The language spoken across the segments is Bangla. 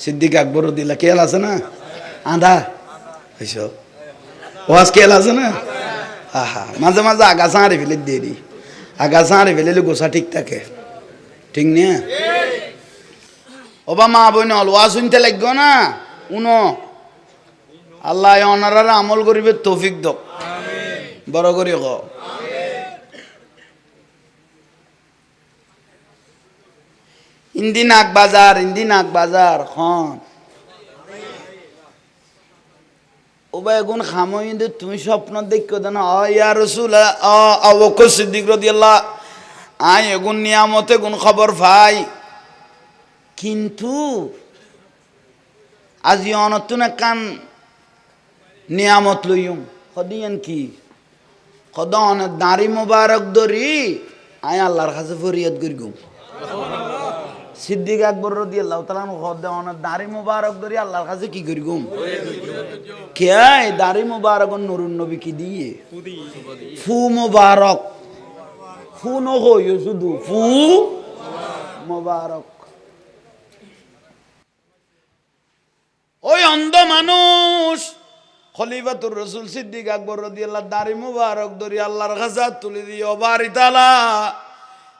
সিদ্দিক আকবর দিলা কেল আছে না? আধা হইছ ওয়াজ কেল আছে না? আহা মাঝে মাঝে আগাছা হারে ফেলে দিয়ে দি। আগাছা হারে ফেলে গোসা ঠিক থাকে। ঠিক নিয়ে ওবা মা বই নল শুনতে লাগবে না? উনো আল্লাহ অনারারা আমল করিবে তৌফিক দক। বড় করি ক ইন্দি নাক বাজার ইন্দি নাক বাজার খন ওবা এগুন খামই ইন্দে তুমি স্বপ্ন দেখো দেন অ ইয়া রসুল অ অবকর সিদ্দিক রদিয়াল্লাহ আই এগুন নিয়ামত এগুন খবর ভাই। কিন্তু আজি অনতুন কান নিয়ামত লইম সদিয়ান কি? সদ অনেক দাঁড়ি মোবারক ধরি আই আল্লাহর কাছে ফরিয়াদ করি গুম সিদ্দিক আকবর রদি আল্লাহ তালা সদ অনেক দাঁড়ি মোবারক ধরি আল্লাহর কাছে কি করি গুম? কে দাঁড়ি মোবারক নুরুন নবী কি দিয়ে? ফু মোবারক। ফু নহইও শুধু ফু মোবারক। ওই অন্ধ মানুষ, খলিফাতুর রসুল সিদ্দিক আকবর রদি আল্লাহ দাড়ি মুবারক ধরি আল্লাহর কাছে তুলে দিয়ে বাড়ি তালা।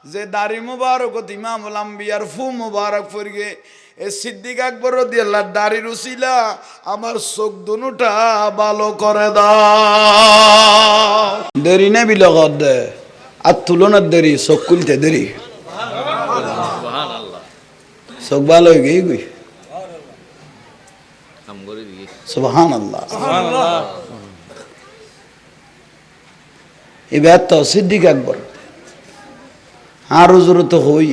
যে দাড়ি মুবারক ইমাম লাম্বিয়ার ফু মুবারক ফরিগে এ সিদ্দিক আকবর রদি দাড়ি রুসিলা আমার চোখ দুনুটা ভালো করে দাও। দেরি নে বিলগত দে আর তুলনার দেরি চোখ খুলতে দেরি। চোখ ভালো হয়ে গেই গই সুবহান আল্লাহ এবার তো সিদ্দিক আকবর আরও জোরে হই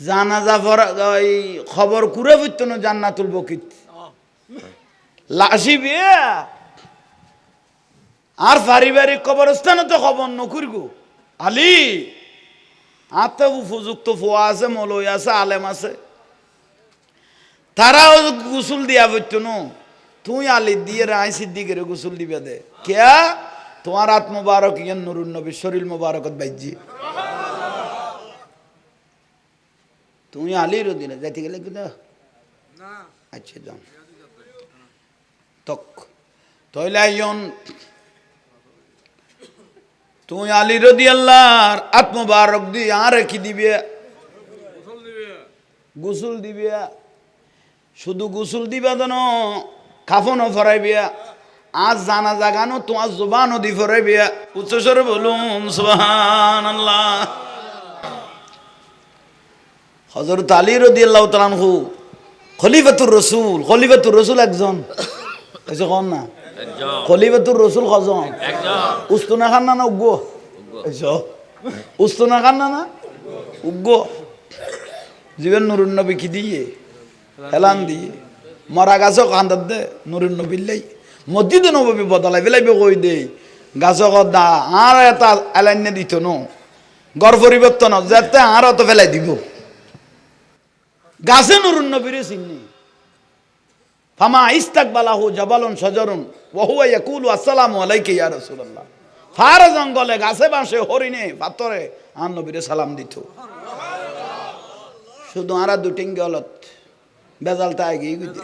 জানাজা ওই খবর কুড়ে ফিরত না জান্নাতুল বকিত। লাশি বিয়ে। আর পারিবারিক কবরস্থানে তো খবর নকুরগু আলী। আর তো উপযুক্ত ফোয়া আছে মলই আছে, আলেম আছে। তারাও গুসুল দিয়া পড়তো নো। তুই আলি দিয়ে রায় সিদ্দিকের গুসুল দিবে দে। কেয়া? তোমার আত্ম মুবারক ইয়ান নুরুন নবী শরীর মুবারকত বাইজি। তুমি আলির দিনে যাইতে গেলে কি আচ্ছা যাও। তক তইলে আইয়ন। তুই আলী রদি আল্লাহর আত্মবারক দি আর কি দিবে? গুসুল দিবে। শুধু গুসুল দিবা দেন কাফনও ফরাইবিয়া আজ জানা জাগানো তোমার জবানও দি ফরাইবিয়া উচ্চস্বরে বলুন সুবহান আল্লাহ হজরত আলী রদি আল্লাহ তালানহু খলিফাতুর রসুল খলিফাতুর রসুল একজন। এসে কন না? খলিফাতুর রসুল কজন? উস্তুনা খান না না এসো উস্তুনা খান না না উগ্র? জীবন নুরুন নবী কি দিয়ে? হেলান দিয়ে। মরা গাছও কান্দার দে নুরুন নবী লাই। মসজিদে নবী বদলাই বেলাইবে কই দে গাছক দা আর এটা এলাইনে দিত ন। গড় পরিবর্তন যাতে আর অত ফেলাই দিব। গাছে নুরুন নবীরে চিনি ফামা ইস্তাক বালাহু জবালুন সজরুন ওহুয়া ইয়াকুলু আসসালামু আলাইকা ইয়া রাসূলুল্লাহ। ফার জঙ্গলে গাছে বাঁশে হরিণে পাথরে আন নবীরে সালাম দিত। শুধু আরা দুটিং গলত বেজালটা আগে গইতে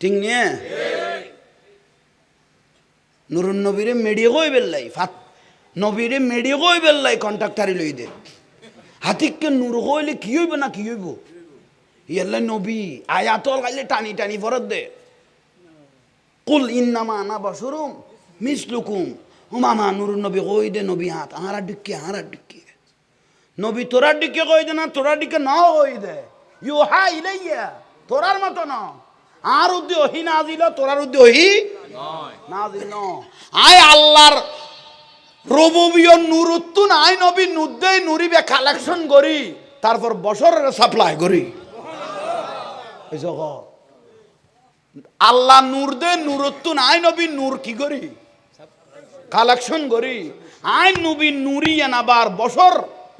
ঠিক নিয়ে? নুরুন নবীরে মেডিয়ে কই বেললাই? ফাত, নবীরে মেডিয়ে কই বেললাই? কন্ট্রাক্টারি লই দে। হাতিককে নূর কইলে কি হইব না কি হইব? ইয়াল্লা নবী আয়াতল গাইলে টানি টানি ফরত দে। কুল ইন্নামা আনা বসরুম মিসলুকুম। ও মামা নুরুন নবী কই দে নবী হাত? আহারা ডিক্কি আহারা ডিক্কি। নবী তোরা ডিকে কই দে না তোরা ডিকে না কই দে। ইউ হা ইলাইয়া তোরার মতো না আর উদ্দি ওহি না দিল তোরার উদ্দি ওহি না দিল আয় আল্লাহর রবুবিয় নুরুত্তুন আই নবী নুদ্দেই নুরিবে কালেকশন করি তারপর বছরের সাপ্লাই করি। এই jug Allah Noor they, নুরুত্তুন। I নবী নূর কি করি? কালেকশন করি। আই নবী নুরি আবার বছর।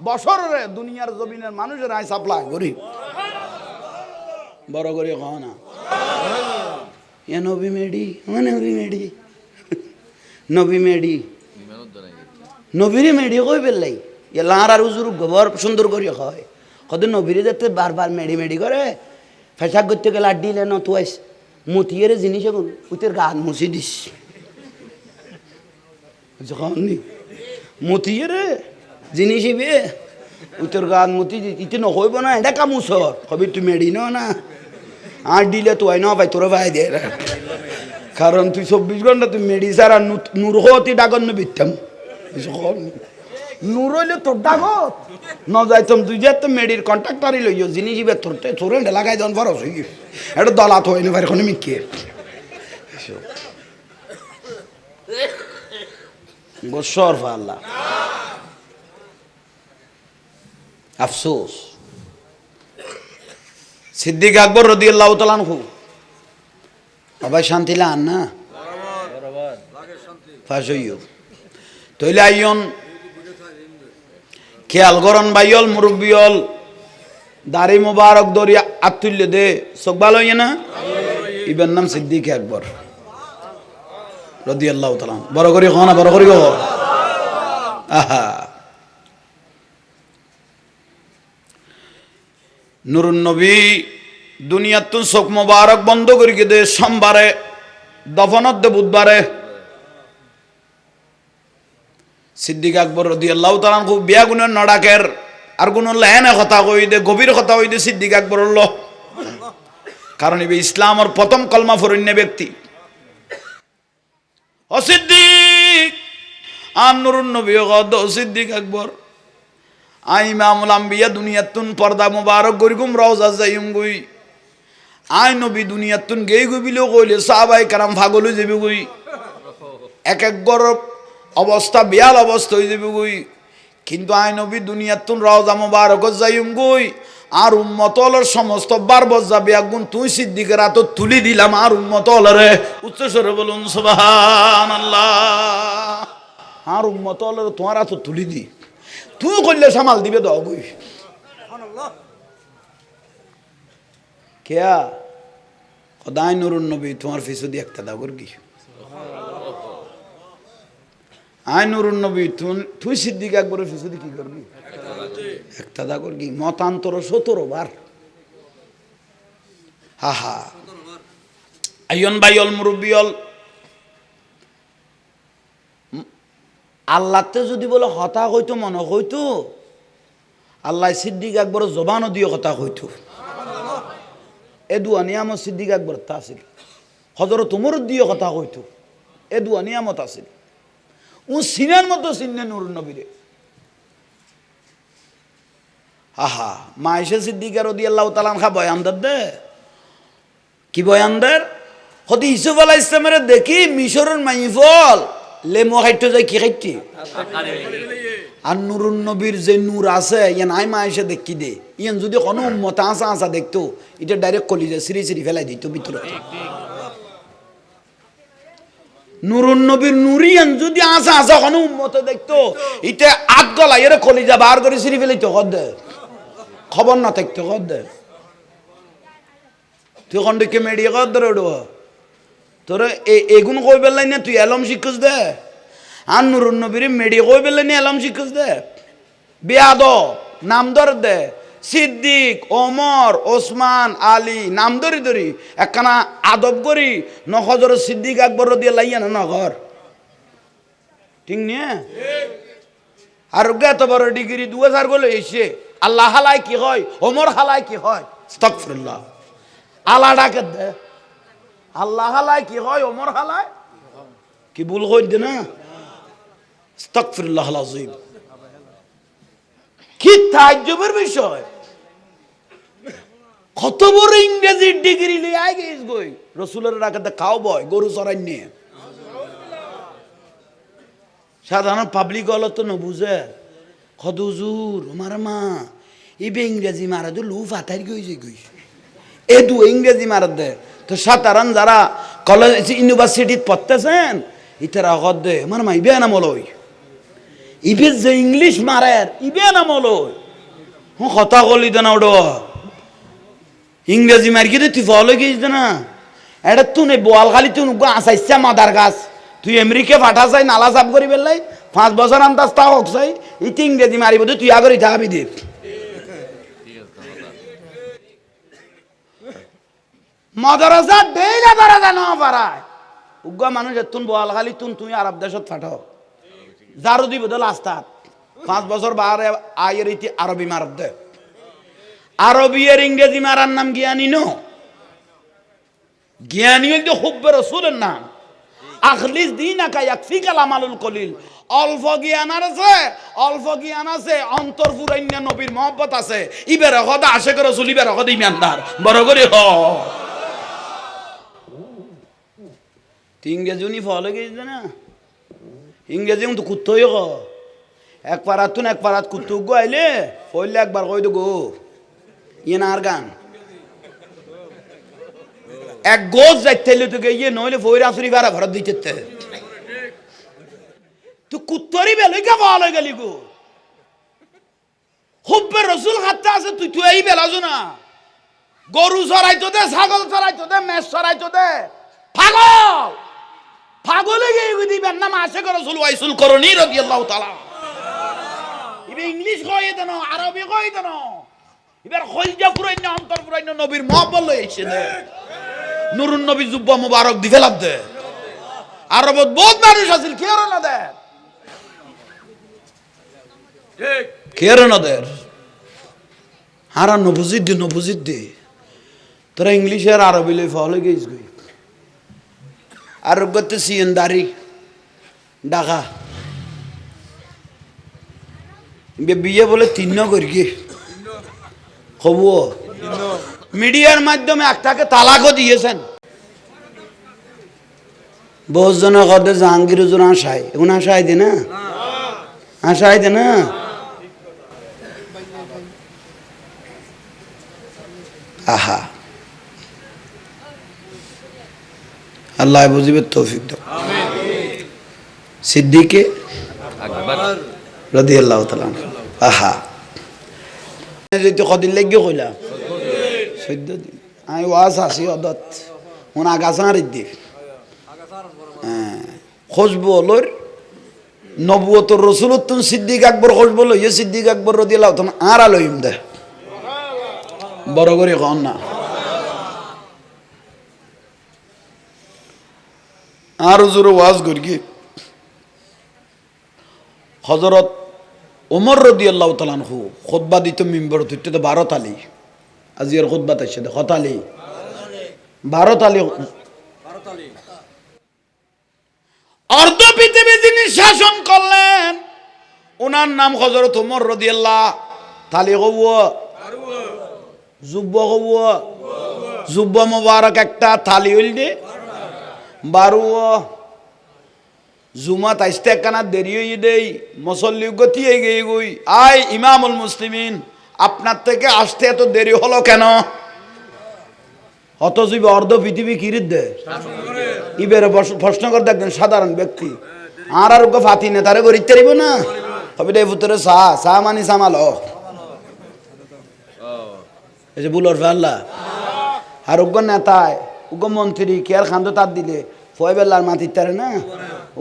বছরে দুনিয়ার জমিনের মানুষের আই সাপ্লাই করি। বড় করে কহ না। এ নবী মেডি নবী মেডি। নবী মেডি। নবীরে মেডি কই পেলাই? এলার আর উজুর গোবর সুন্দর করি হয় কত নবীরে যাতে বারবার মেডি মেডি করে। ফেসাক করতে গেলে আর দিলে না তো আইস। মতিয়ের জিনিস এখন, উতের গান মুছি দিস। যখন মতিয়ের জিনিস ইবে উতের গান মতি ইতে নহইব না এটা কামুসর কবি তুই মেডি ন না। আর দিলে তো আই না ভাই, তোরা ভাই দে। কারণ তুই চব্বিশ ঘণ্টা তুই মেডি সার নূর হতি ডাগন বিতাম নূর হইলে তোর ডাগত ন যাইতাম তুই যে তো মেডির কন্ট্রাক্টারই লইও জিনিস ইবে তোর তোর লাগাই দন পারস এটা দলাত হয় না পারে কোনো মিকে বৎসর আল্লাহ আফসোস। সিদ্দিক আকবর রদি আল্লাহ তালান হু আবার শান্তি লান না? ফাঁস হইও। তৈলে আইয়ন খেয়াল করন বাইয়ল, মুরব্বিয়ল। দাড়ি মুবারক দরি আতুল্য দে। ভালো হইয়ে না? ইবের নাম সিদ্দিক আকবর রদি আল্লাহ তালাম বড় করি কহ না, বড় করি কহ আহা। নুরুন নবী দুনিয়ার তো চোখ মোবারক বন্ধ করি দে। সোমবারে দফনত দে বুধবারে। সিদ্দিক আকবর রদি আল্লাহ তালান খুব বিয়া গুণের নডাকের। আর কোনো লেহেনে কথা কই দে, গভীর কথা কই দে সিদ্দিক আকবর ল কারণ ইবে ইসলামর প্রথম কলমা ফরণ্য ব্যক্তি। অসিদ্দিক আর নুরুন নবী গদ সিদ্দিক আকবর। আই ইমামুল আম্বিয়া দুনিয়াতুন পর্দা মুবারক গরিগুম রওজা যাইম গই। আই নবী দুনিয়াতুন গেই গবিলো কইলে সাহাবাই কারাম ফাগলু যাবি গই। এক এক গরব অবস্থা বিয়াল অবস্থা হয়ে যাবে গই কিন্তু আই নবী দুনিয়াতুন রওজা মুবারক যাইম গই আর উম্মত হলর সমস্ত বার যাবে একগুণ তুই সিদ্দিকের হাত তুলি দিলাম আর উম্মত উচ্চ স্বরে বলুন সুবাহান আল্লাহ আর উম্মত তোমার হাত তুলি দি। তুই করলে সামাল দিবে দাও গই কেয়া? সদায় নুরুন নবী তোমার ফিসু দিয়ে একটা দাও কি? আয় নুরুন নবী তুই- সিদ্দিক একবারের ফিসুদি কি করবি? একটা দা করবি। মতান্তর সতেরো বার। হা হা আইয়ন বাইয়ল মুরব্বিয়ল। আল্লাহতে যদি বলে হতা হইতো মনে হইতো আল্লাহ সিদ্দিক একবার জবানও দিয়ে কথা হইতো এ দুয়া নিয়ামত সিদ্দিক একবার তা আছিল। হজর তোমার দিয়ে কথা হইতো এ দুয়া নিয়ামত আছিল। ও সিনার মতো সিন্নে নুর নবীরে। আহা মাইশে সিদ্দিকার দি আল্লাহ তালাম খা বয়ানদার দে। কি বয়ানদার? হতে ইসুফ আলাহ ইসলামের দেখি মিশরের মাইফল। লেমো খাইতে যায় কি খাইতে আর নুরুন নবীর যে নূর আছে, ইয়ান আই মা এসে দেখি দে। ইয়ান যদি কোনো উম্মত আসা আসা দেখতো, এটা ডাইরেক্ট কলি যায় সিঁড়ি সিঁড়ি ফেলাই দিত, ভিতরে। নুরুন নবীর নুরিয়ান যদি আসা আসা কোনো উম্মত দেখতো এটা আট গলা এর কলিজা বার করে সিঁড়ি ফেলাই তো কর দে। খবর না থাকতো, কর দে। তুই এখন দেখে মেডিয়া কর দে ওডো তোর এগুন কই পেলাই না? তুই এলম শিখুস দে। আর নুরুন নবীর মেডিয়া কই পেলাই না? এলম শিখুস দে। বেয়াদ নাম ধর দে। সিদ্দিক, ওমর, ওসমান, আলী, নাম ধরি ধরি, একখানা আদব করি নখজর সিদ্দিক আকবর দিয়ে লাইয়া না নগর ঠিক নিয়ে? আর এত বড় ডিগ্রি, দু হাজার গলে এসে, আল্লাহ হালাই কি হয়, ওমর হালাই কি হয়? স্তকফিরুল্লাহ আল্লাহ ডাকে দে। আল্লাহ হালাই কি হয়, ওমর হালাই কি ভুল দে না? স্তকফিরুল্লাহ আজিম কি তাজ্জবের বিষয়? কত বড় ইংরেজি ডিগ্রি লিয়ে আই গেছ গই? রসুলের রাখাতে খাও বয়, গরু চড়াই নিয়ে। সাধারণ পাবলিক হলো তো নবুঝে খদুজুর আমার মা। ইবে ইংরেজি মারা তো লু ফাতার গইছে গই। এ দু ইংরেজি মারা দে। তো সাধারণ যারা কলেজ ইউনিভার্সিটিত পড়তেছেন, ইতারা হদ দে আমার মা ইবে নাম লই ইবে যে ইংলিশ মারের, ইবে নাম লই হুঁ, কথা কলি দেনা ওডো। ইংরেজি মার্কি তুই ফলো গিয়েছিস না? এটা তুই নেই বোয়াল খালি তুই আসাইছা মাদার গাছ। তুই আমেরিকা পাঠা চাই, নালা চাপ করি পেলাই পাঁচ বছর আন্দাজ তা হোক চাই, ইতি ইংরেজি মারিব তুই আগরি থাকাবি দে। ঠিক আছে মাদ্রাসা ডেইলা দরজা না পারায় উগ্গা মানুষ এতুন বল খালি তুন তুমি আরব দেশত ফাটাও যারও দিব দল আস্তাত পাঁচ বছর বাহারে আয়ের ইতি আরবি মারত দে। আরবি এর ইংরেজি মারার নাম জ্ঞানী নো। জ্ঞানী হইতে হুব্বে রসুলের নাম। আখলিস দিন আকা ইয়াকফি কালামালুল কলিল। অল্প জ্ঞান আছে, অল্প জ্ঞান আছে, অন্তর ফুরাইন্য নবীর মহব্বত আছে। ইবের হদ আশেক রসুল ইবের হদ ইমানদার। বড় করে হ। ইংরেজি উনি ফলে গেছে না? ইংরেজি তো কুত্তই হ। এক তুন এক পারাত কুত্তু গো আইলে, ফইলে একবার কই গো। ইয়ে এক গোজ যাইতে তো গিয়ে নইলে ফইরে তুই কুত্তরি না গরু চড়াইতো দে ছাগল চড়াইতো দে মেষ চড়াইতো দে পাগল পাগলে গিয়ে দিবেন না মাসে করে রসুল ওয়াইসুল করনি রবি তালা ইবে ইংলিশ কই দেন আরবি কই দেন এবার খলজা পুরাইন্য অন্তর পুরাইন্য নবীর মহব্বল লই এসে দে নুরুন নবী জুব্বা মুবারক দি ফেলাব দে। আরবত বহুত মানুষ আছিল কে আর না দে। কে আর না দে। হারা নবুজিদ দি নবুজিদ দি তোরা ইংলিশে আর আরবি লই ফলে গেছ গই আর গতে সিয়েন্দারি ঢাকা। বিয়ে বলে তিন্ন করি কি? মিডিয়ার মাধ্যমে একটাকে তালাকও দিয়েছেন। বহুত জনে কদে জাহাঙ্গীর হুজুর আশায় এখন আশায় দে না? আশায় দে না? আহা। আল্লাহ বুঝিবে তৌফিক দাও। সিদ্দিকে রদি আল্লাহ তালা আহা। যদি কদিন লাগিয়ে কইলাম চৈধ্য দিন আমি ওয়াজ আছি অদত শুন আগাছার নবুয়তর সিদ্দিক আকবর সিদ্দিক আকবর আর দে বড় করে কন না আর জোরে ওয়াজ করি হজরত ওমর রদি আল্লাহ তালানহু খোদবা দিত মিম্বর তুইতে তো বারো তালি আজি আর খোদবা তাইছে দে হতালি বারো তালি অর্ধ পৃথিবী যিনি শাসন করলেন। ওনার নাম হজরত ওমর রদি আল্লাহ তালি কব যুব্ব কব যুব্ব মোবারক একটা থালি হইল দে বারো জুমাত আইসতে একখানা দেরি হয়ে দেই মুসল্লি গতি হয়ে গিয়ে গই আই ইমামুল মুসলিমিন আপনার থেকে আসতে এত দেরি হলো কেন ইবে অর্ধ পৃথিবী কিরিত দে ইবের প্রশ্ন করে দেখবেন সাধারণ ব্যক্তি। আর আর ওকে ফাতি নেতারে করিতে পারিব না? হবে রে ভিতরে চা চা মানি সামালো এই যে বুলর ফেল্লা। আর উগ্র নেতায় উগ্র মন্ত্রী কে আর খান্দ তার দিলে। ফয় বেলার মাটির তারে না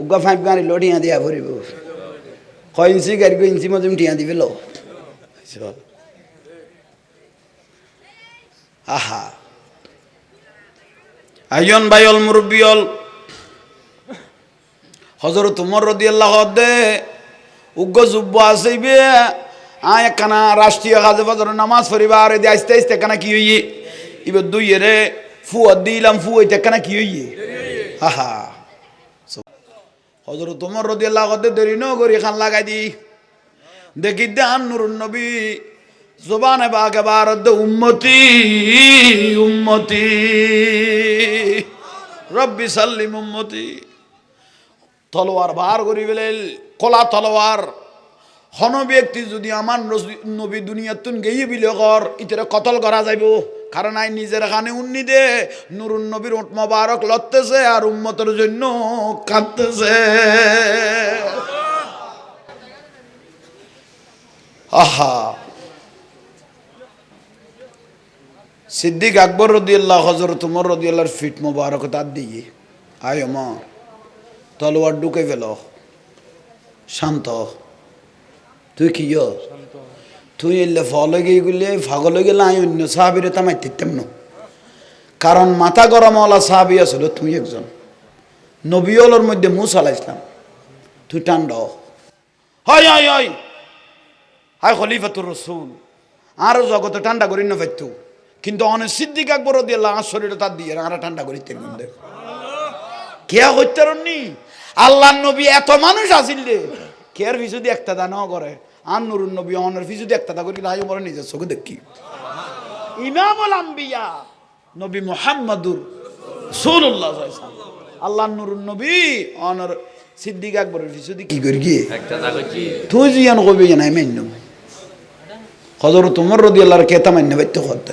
উগ্র ফাইভ গাড়ি লড়িয়া দিয়া ভরিব। কয় ইঞ্চি গাড়ি কয় ইঞ্চি মজুম টিয়া দিবে লো। আহা। আইয়ন বাইল মুরব্বিয়ল। হজরত উমর রদিয়াল্লাহ দে উগ্র যুব্ব আসইবে আয় একখানা রাষ্ট্রীয় কাজে ফজর নামাজ পড়িবা, আর এদি আস্তে আস্তে একখানা কি হইয়ে। ইবে দুই রে ফুয়া দিলাম ফু হইতে একখানা কি হইয়ে। আহা। হজরত উমর রদিয়াল্লাহ দে দেরি ন করি খান লাগাই দি। দেখি দেন নুরুন নবী, জবানে বাগে বারদ উম্মতি উম্মতি। রব্বি সাল্লিম উম্মতি। তলোয়ার বার করি ফেলে কলা তলোয়ার। হন ব্যক্তি যদি আমার নবী দুনিয়াতুন গেয়ে বিলে কর ইতরে কতল করা যাইব? কারণ আই নিজের খানে উন্নি দে, নুরুন নবীর উঠ মোবারক লড়তেছে আর উম্মতের জন্য কাঁদতেছে। আহা। সিদ্দিক আকবর রদিয়াল্লাহ হজরত উমর রদিয়াল্লাহর ফিট মোবারক তার দিয়ে, আয় অমর তলোয়ার ঢুকে ফেল, শান্ত তুই কি? তুই এলে ফলে গিয়ে গুলে ফাগলে গেলে আমি অন্য সাহাবিরে তামাই তিতাম না কারণ মাথা গরমওয়ালা সাহাবি আছিল, তুই একজন। নবিয়লের মধ্যে মুসা আলাহ ইসলাম তুই টান্ড হয় হয় হয়। হাই খলিফাতুর রসুল। আরও জগতে ঠান্ডা করি না পাইতো কিন্তু অনেক সিদ্দিক আকবর দিয়ে আমার শরীরে তার দিয়ে আরা ঠান্ডা করি মধ্যে। কেয়া করতে নি? আল্লাহ নবী এত মানুষ আসিল রে। কেয়ার ফিসু দিয়ে একটা দানা করে। আর নুরুন নবী অনের ফিসু দিয়ে একটা দা করি হাই বলে নিজের চোখে দেখি। ইমামুল আম্বিয়া। নবী মোহাম্মদুর সুল্লাহ আল্লাহ নুরুন নবী অনর সিদ্দিক আকবরের দিয়ে কি করি গিয়ে। তুই জিয়ান কবি জানাই মান্য খদর তোমার রদি আল্লাহর কেতা মান্য বাইতে করতে?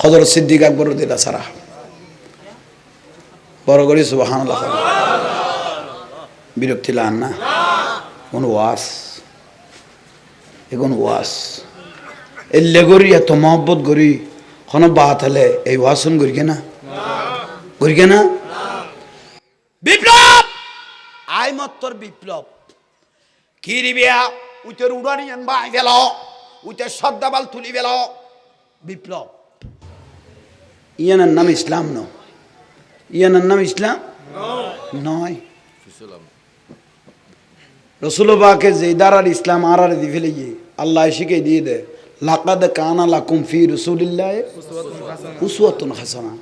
খদর সিদ্দিক আকবর রদিল্লা সারা বড় করি সুবাহান বিরক্তি লান না। কোন ওয়াস। এখন ওয়াস। এল্লে করি এত মহব্বত করি কোনো বাত হলে এই ওয়াসন করি না? করি না? বিপ্লব! আই মত্তর বিপ্লব। কিরিবিয়া উইতের উড়ানি বাই ফেল। উইতের সদ্দাবাল তুলি ফেল। বিপ্লব। ইয়ানের নাম ইসলাম ন। ইয়ানের নাম ইসলাম নয়। রসুলবাকে যে দারার ইসলাম আর আর দি ফেলে গিয়ে আল্লাহ শিখে দিয়ে দে লাকাদ কানা লাকুম ফি রসুলিল্লাহ উসওয়াতুন হাসানা।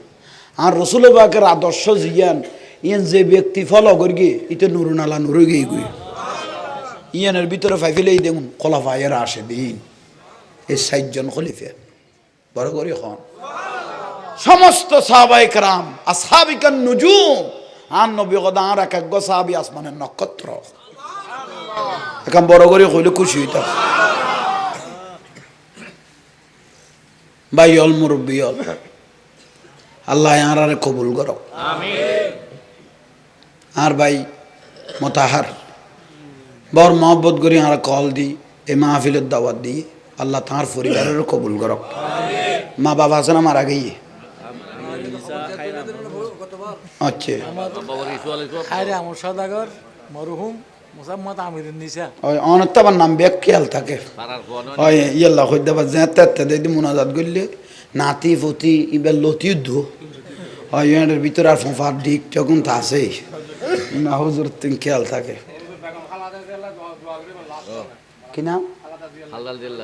আর রসুলবাকের আদর্শ জিয়ান, ইয়ান যে ব্যক্তি ফলো করি ইতে নুরুন আলা নুরু গিয়ে গুই। ইয়ানের ভিতরে ফাইফেলেই দেখুন খলাফায়ের আসে দিন এই সাতজন খলিফে, বড় করে হন। সমস্ত সাহাবাই কারাম আসাবিকান নুজুম, আর নবী কদা আর এক এক সাহাবি আসমানের নক্ষত্র। এখন বড় করে কইলে খুশি হইতাম ভাই অল মুরব্বী অল আল্লাহ আর আরে কবুল করো আর ভাই মতাহার বর মহব্বত করি আর কল দি এই মাহফিলের দাওয়াত দিই আল্লাহ তাঁর পরিবারেরও কবুল করো মা বাবা আছে না মারা গিয়ে আচ্ছা আমর সদাগর মরহুম নিসা। ওই নাম খেয়াল থাকে। ওই ইয়াল্লা হইতে যে তেতে দিদি মোনাজাত করলে নাতি ফতি ইবার লতি ধো হয় এর ভিতরে আর ফোঁফার দিক তখন তা আছেই। না হুজুর তিন খেয়াল থাকে। কি নাম?